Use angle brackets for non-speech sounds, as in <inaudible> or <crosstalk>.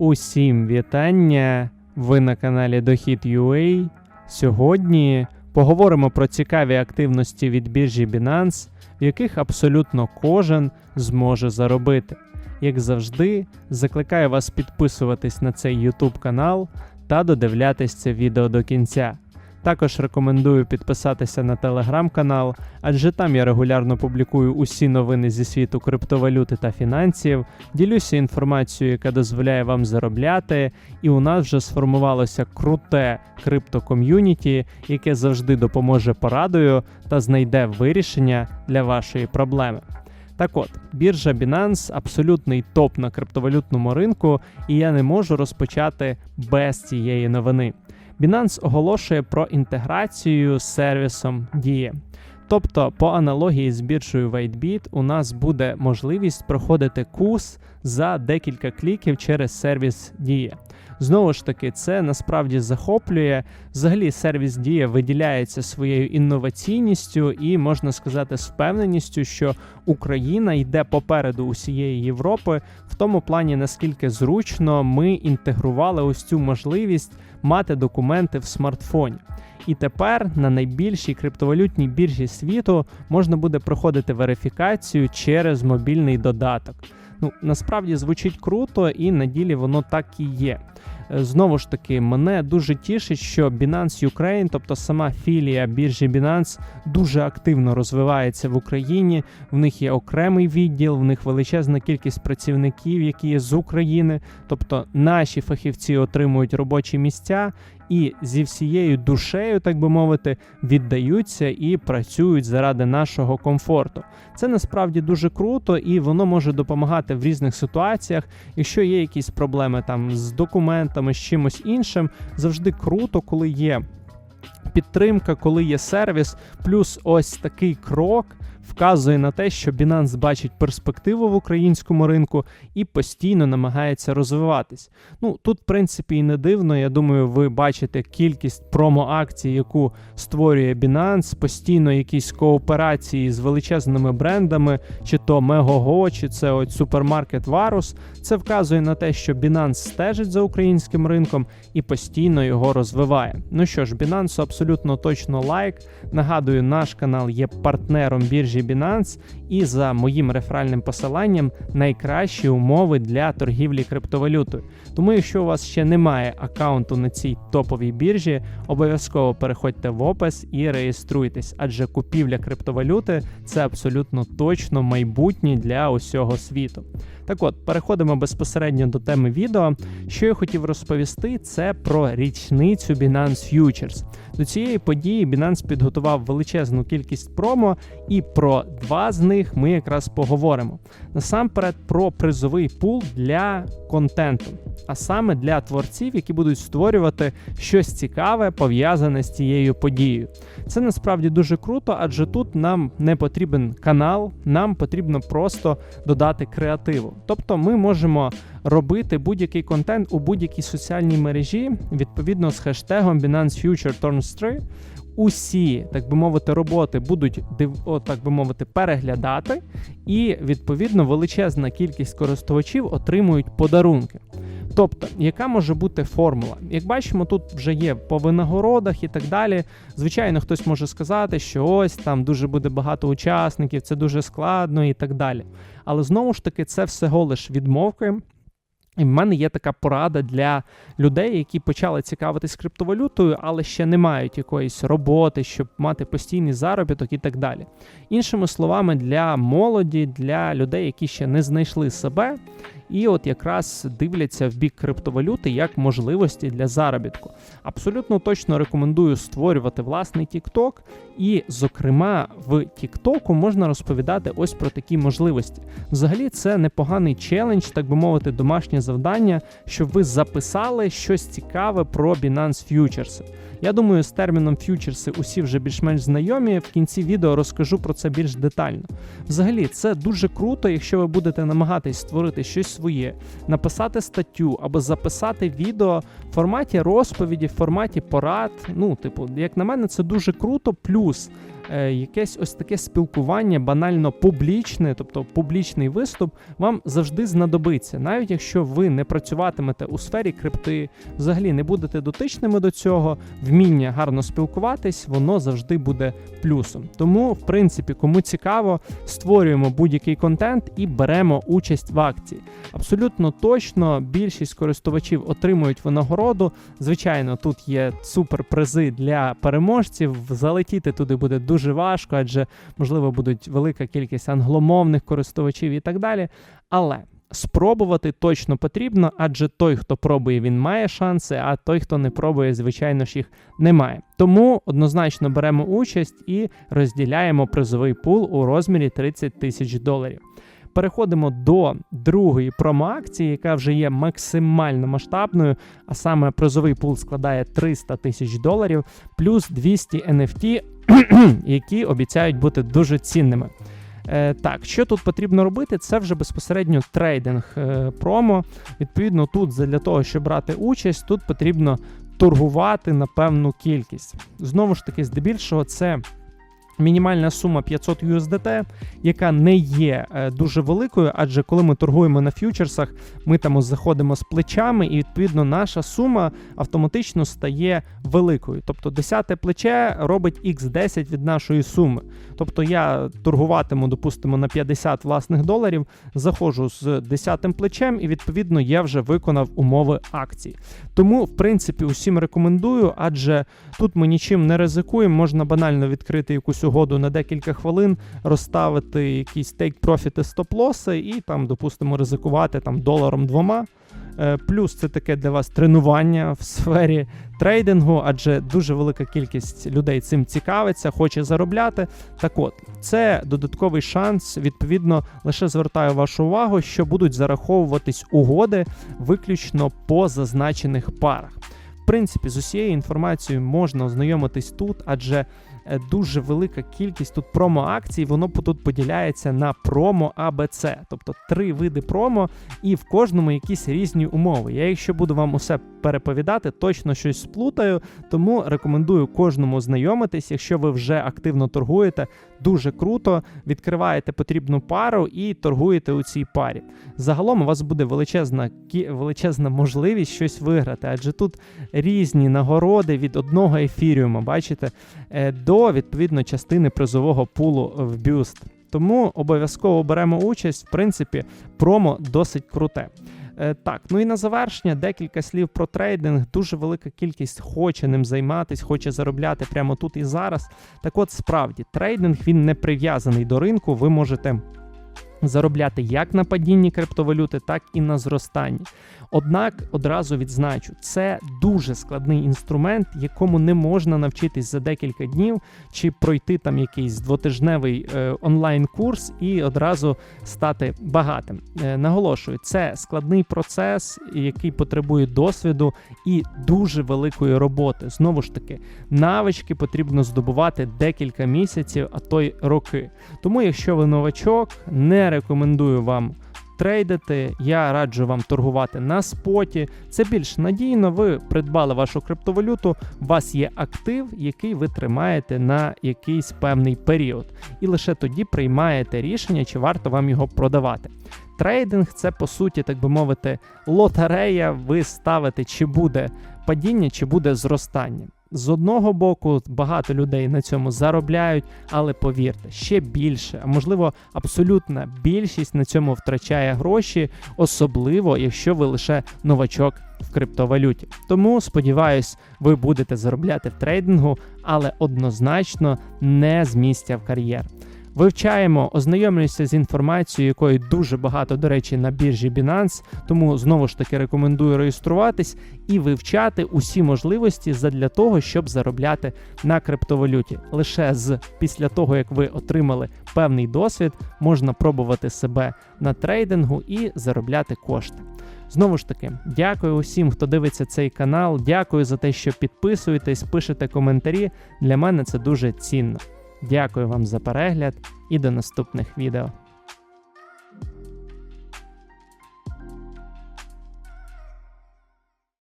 Усім вітання! Ви на каналі Дохід UA. Сьогодні поговоримо про цікаві активності від біржі Binance, в яких абсолютно кожен зможе заробити. Як завжди, закликаю вас підписуватись на цей YouTube канал та додивлятись це відео до кінця. Також рекомендую підписатися на телеграм-канал, адже там я регулярно публікую усі новини зі світу криптовалюти та фінансів, ділюся інформацією, яка дозволяє вам заробляти, і у нас вже сформувалося круте криптоком'юніті, яке завжди допоможе порадою та знайде вирішення для вашої проблеми. Так от, біржа Binance абсолютний топ на криптовалютному ринку, і я не можу розпочати без цієї новини. Binance оголошує про інтеграцію з сервісом Діє. Тобто, по аналогії з біржею WhiteBit, у нас буде можливість проходити курс за декілька кліків через сервіс Дія. Знову ж таки, це насправді захоплює. Взагалі, сервіс Дія виділяється своєю інноваційністю і можна сказати з впевненістю, що Україна йде попереду усієї Європи в тому плані, наскільки зручно ми інтегрували ось цю можливість мати документи в смартфоні. І тепер на найбільшій криптовалютній біржі світу можна буде проходити верифікацію через мобільний додаток. Ну насправді звучить круто, і на ділі воно так і є. Знову ж таки, мене дуже тішить, що Binance Ukraine, тобто сама філія біржі Binance, дуже активно розвивається в Україні. В них є окремий відділ, в них величезна кількість працівників, які є з України. Тобто наші фахівці отримують робочі місця і зі всією душею, так би мовити, віддаються і працюють заради нашого комфорту. Це насправді дуже круто, і воно може допомагати в різних ситуаціях. Якщо є якісь проблеми там з документами, з чимось іншим, завжди круто, коли є. Підтримка, коли є сервіс, плюс ось такий крок вказує на те, що Binance бачить перспективу в українському ринку і постійно намагається розвиватись. Ну тут, в принципі, і не дивно. Я думаю, ви бачите кількість промо-акцій, яку створює Binance, постійно якісь кооперації з величезними брендами, чи то Megogo, чи це от супермаркет Varus. Це вказує на те, що Binance стежить за українським ринком і постійно його розвиває. Ну що ж, Binance абсолютно точно лайк. Нагадую, наш канал є партнером біржі Binance, і за моїм реферальним посиланням найкращі умови для торгівлі криптовалютою. Тому, якщо у вас ще немає аккаунту на цій топовій біржі, обов'язково переходьте в опис і реєструйтесь, адже купівля криптовалюти це абсолютно точно майбутнє для усього світу. Так от, переходимо безпосередньо до теми відео. Що я хотів розповісти, це про річницю Binance Futures. До цієї події Binance підготував величезну кількість промо, і про два з них ми якраз поговоримо. Насамперед про призовий пул для контенту, а саме для творців, які будуть створювати щось цікаве пов'язане з цією подією. Це насправді дуже круто, адже тут нам не потрібен канал, нам потрібно просто додати креативу. Тобто ми можемо робити будь-який контент у будь-якій соціальній мережі відповідно з хештегом Binance Future Turns 3. Усі, так би мовити, роботи будуть о, так би мовити, переглядати, і відповідно величезна кількість користувачів отримують подарунки. Тобто, яка може бути формула? Як бачимо, тут вже є по винагородах і так далі. Звичайно, хтось може сказати, що ось там дуже буде багато учасників, це дуже складно і так далі. Але знову ж таки, це всього лиш відмовки. І в мене є така порада для людей, які почали цікавитись криптовалютою, але ще не мають якоїсь роботи, щоб мати постійний заробіток і так далі. Іншими словами, для молоді, для людей, які ще не знайшли себе, і от якраз дивляться в бік криптовалюти як можливості для заробітку. Абсолютно точно рекомендую створювати власний TikTok, і, зокрема, в TikTok можна розповідати ось про такі можливості. Взагалі, це непоганий челендж, так би мовити, домашнє завдання, щоб ви записали щось цікаве про Binance Futures. Я думаю, з терміном фьючерси усі вже більш-менш знайомі. В кінці відео розкажу про це більш детально. Взагалі, це дуже круто, якщо ви будете намагатись створити щось своє, написати статтю або записати відео в форматі розповіді, в форматі порад. Ну, типу, як на мене, це дуже круто. Плюс е, якесь ось таке спілкування, банально публічне, тобто публічний виступ, вам завжди знадобиться, навіть якщо ви не працюватимете у сфері крипти, взагалі не будете дотичними до цього, вміння гарно спілкуватись, воно завжди буде плюсом. Тому, в принципі, кому цікаво, створюємо будь-який контент і беремо участь в акції. Абсолютно точно більшість користувачів отримують винагороду. Звичайно, тут є суперпризи для переможців. Залетіти туди буде дуже важко, адже можливо будуть велика кількість англомовних користувачів і так далі. Але спробувати точно потрібно, адже той, хто пробує, він має шанси, а той, хто не пробує, звичайно ж їх немає. Тому однозначно беремо участь і розділяємо призовий пул у розмірі 30 тисяч доларів. Переходимо до другої промо-акції, яка вже є максимально масштабною, а саме призовий пул складає 300 тисяч доларів, плюс 200 NFT, <clears throat> які обіцяють бути дуже цінними. Е, так, що тут потрібно робити? Це вже безпосередньо трейдинг е, промо. Відповідно, тут для того, щоб брати участь, тут потрібно торгувати на певну кількість. Знову ж таки, здебільшого, це мінімальна сума 500 USDT, яка не є е, дуже великою, адже коли ми торгуємо на ф'ючерсах, ми там заходимо з плечами, і відповідно наша сума автоматично стає великою. Тобто 10 плече робить x10 від нашої суми. Тобто я торгуватиму, допустимо, на 50 власних доларів, заходжу з 10 плечем, і відповідно я вже виконав умови акції. Тому, в принципі, усім рекомендую, адже тут ми нічим не ризикуємо, можна банально відкрити якусь угоду на декілька хвилин, розставити якісь тейк-профіти стоп-лоси і там, допустимо, ризикувати там доларом двома. Е, Плюс це таке для вас тренування в сфері трейдингу, адже дуже велика кількість людей цим цікавиться, хоче заробляти. Так от, це додатковий шанс. Відповідно, лише звертаю вашу увагу, що будуть зараховуватись угоди виключно по зазначених парах. В принципі, з усією інформацією можна ознайомитись тут, адже дуже велика кількість тут промо-акцій, воно тут поділяється на промо АБЦ, тобто три види промо, і в кожному якісь різні умови. Я, якщо буду вам усе переповідати, точно щось сплутаю, тому рекомендую кожному знайомитись. Якщо ви вже активно торгуєте, дуже круто, відкриваєте потрібну пару і торгуєте у цій парі. Загалом у вас буде величезна величезна можливість щось виграти, адже тут різні нагороди від одного ефіріума, бачите, е, відповідно частини призового пулу в бюст. Тому обов'язково беремо участь. В принципі, промо досить круте. Е, так, ну і на завершення декілька слів про трейдинг. Дуже велика кількість хоче ним займатися, хоче заробляти прямо тут і зараз. Так от справді, трейдинг він не прив'язаний до ринку. Ви можете заробляти як на падінні криптовалюти, так і на зростанні. Однак одразу відзначу, це дуже складний інструмент, якому не можна навчитись за декілька днів, чи пройти там якийсь двотижневий е, онлайн-курс і одразу стати багатим. Е, наголошую, це складний процес, який потребує досвіду і дуже великої роботи. Знову ж таки, навички потрібно здобувати декілька місяців, а то й роки. Тому, якщо ви новачок, не рекомендую вам трейдити. Я раджу вам торгувати на споті. Це більш надійно. Ви придбали вашу криптовалюту, у вас є актив, який ви тримаєте на якийсь певний період, і лише тоді приймаєте рішення, чи варто вам його продавати. Трейдинг це по суті, так би мовити, лотерея. Ви ставите, чи буде падіння, чи буде зростання. З одного боку, багато людей на цьому заробляють, але повірте, ще більше, а можливо, абсолютна більшість на цьому втрачає гроші, особливо якщо ви лише новачок в криптовалюті. Тому сподіваюсь, ви будете заробляти в трейдингу, але однозначно не з місця в кар'єр. Вивчаємо, ознайомлюся з інформацією, якої дуже багато, до речі, на біржі Binance, тому знову ж таки рекомендую реєструватись і вивчати усі можливості для того, щоб заробляти на криптовалюті. Лише з після того, як ви отримали певний досвід, можна пробувати себе на трейдингу і заробляти кошти. Знову ж таки, дякую усім, хто дивиться цей канал. Дякую за те, що підписуєтесь, пишете коментарі. Для мене це дуже цінно. Дякую вам за перегляд і до наступних відео.